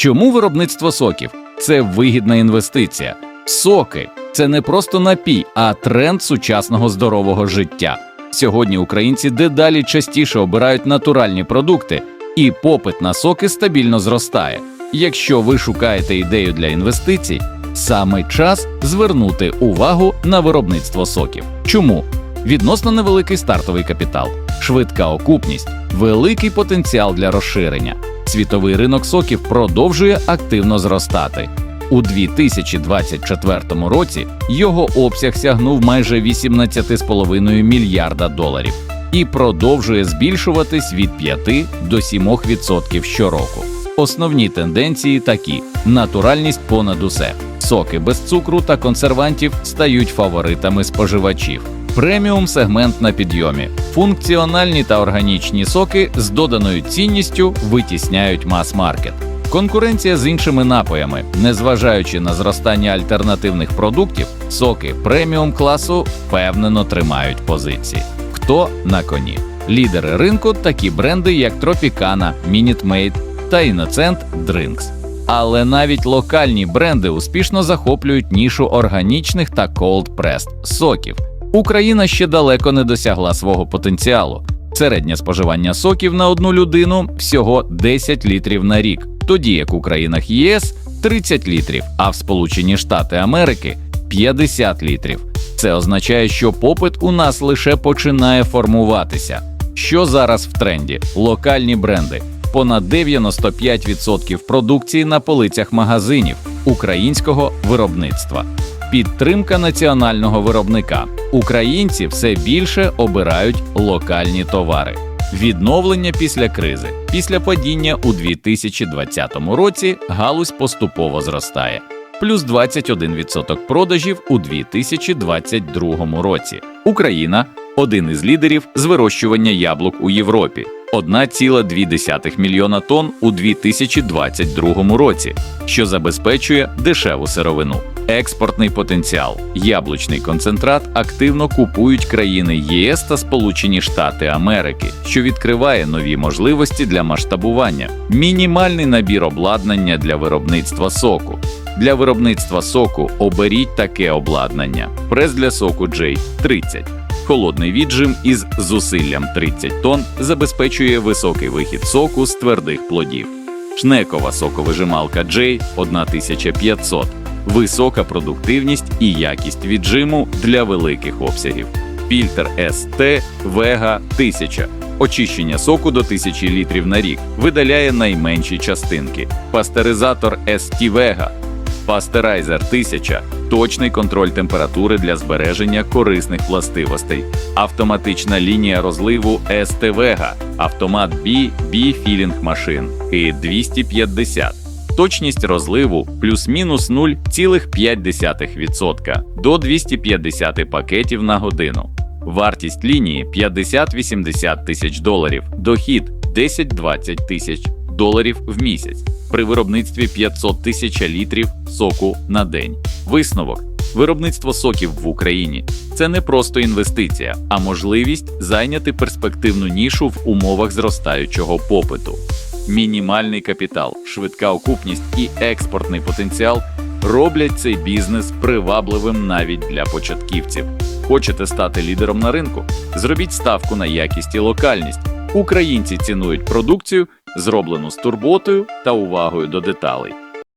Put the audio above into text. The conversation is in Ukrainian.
Чому виробництво соків? Це вигідна інвестиція. Соки це не просто напій, а тренд сучасного здорового життя. Сьогодні українці дедалі частіше обирають натуральні продукти, і попит на соки стабільно зростає. Якщо ви шукаєте ідею для інвестицій, саме час звернути увагу на виробництво соків. Чому? Відносно невеликий стартовий капітал, швидка окупність, великий потенціал для розширення. Світовий ринок соків продовжує активно зростати. У 2024 році його обсяг сягнув майже 18,5 мільярда доларів і продовжує збільшуватись від 5 до 7% щороку. Основні тенденції такі: натуральність понад усе. Соки без цукру та консервантів стають фаворитами споживачів. Преміум сегмент на підйомі. Функціональні та органічні соки з доданою цінністю витісняють мас-маркет. Конкуренція з іншими напоями, незважаючи на зростання альтернативних продуктів, соки преміум класу впевнено тримають позиції. Хто на коні? Лідери ринку такі бренди, як Minute Maid та Innocent Drinks. Але навіть локальні бренди успішно захоплюють нішу органічних та cold-pressed соків. Україна ще далеко не досягла свого потенціалу. Середнє споживання соків на одну людину всього 10 літрів на рік, тоді як у країнах ЄС 30 літрів, а в Сполучені Штати Америки 50 літрів. Це означає, що попит у нас лише починає формуватися. Що зараз в тренді? Локальні бренди. Понад 95% продукції на полицях магазинів українського виробництва. Підтримка національного виробника. Українці все більше обирають локальні товари. Відновлення після кризи. Після падіння у 2020 році галузь поступово зростає. Плюс 21% продажів у 2022 році. Україна один із лідерів з вирощування яблук у Європі. 1,2 мільйона тонн у 2022 році, що забезпечує дешеву сировину. Експортний потенціал, яблучний концентрат активно купують країни ЄС та Сполучені Штати Америки, що відкриває нові можливості для масштабування, мінімальний набір обладнання для виробництва соку. Для виробництва соку оберіть таке обладнання: прес для соку J 30. Холодний віджим із зусиллям 30 тонн забезпечує високий вихід соку з твердих плодів. Шнекова соковижималка J 1500. Висока продуктивність і якість віджиму для великих обсягів. Фільтр ST Vega 1000. Очищення соку до 1000 літрів на рік видаляє найменші частинки. Пастеризатор ST Vega Пастерайзер 1000 точний контроль температури для збереження корисних властивостей, автоматична лінія розливу ST автомат B B Філінг машин і 250. Точність розливу плюс-мінус 0,5% до 250 пакетів на годину. Вартість лінії 50-80 тисяч доларів, дохід 10-20 тисяч доларів в місяць при виробництві 500 тисяч літрів соку на день. Висновок: виробництво соків в Україні це не просто інвестиція, а можливість зайняти перспективну нішу в умовах зростаючого попиту. Мінімальний капітал, швидка окупність і експортний потенціал роблять цей бізнес привабливим навіть для початківців. Хочете стати лідером на ринку? Зробіть ставку на якість і локальність. Українці цінують продукцію, зроблену з турботою та увагою до деталей.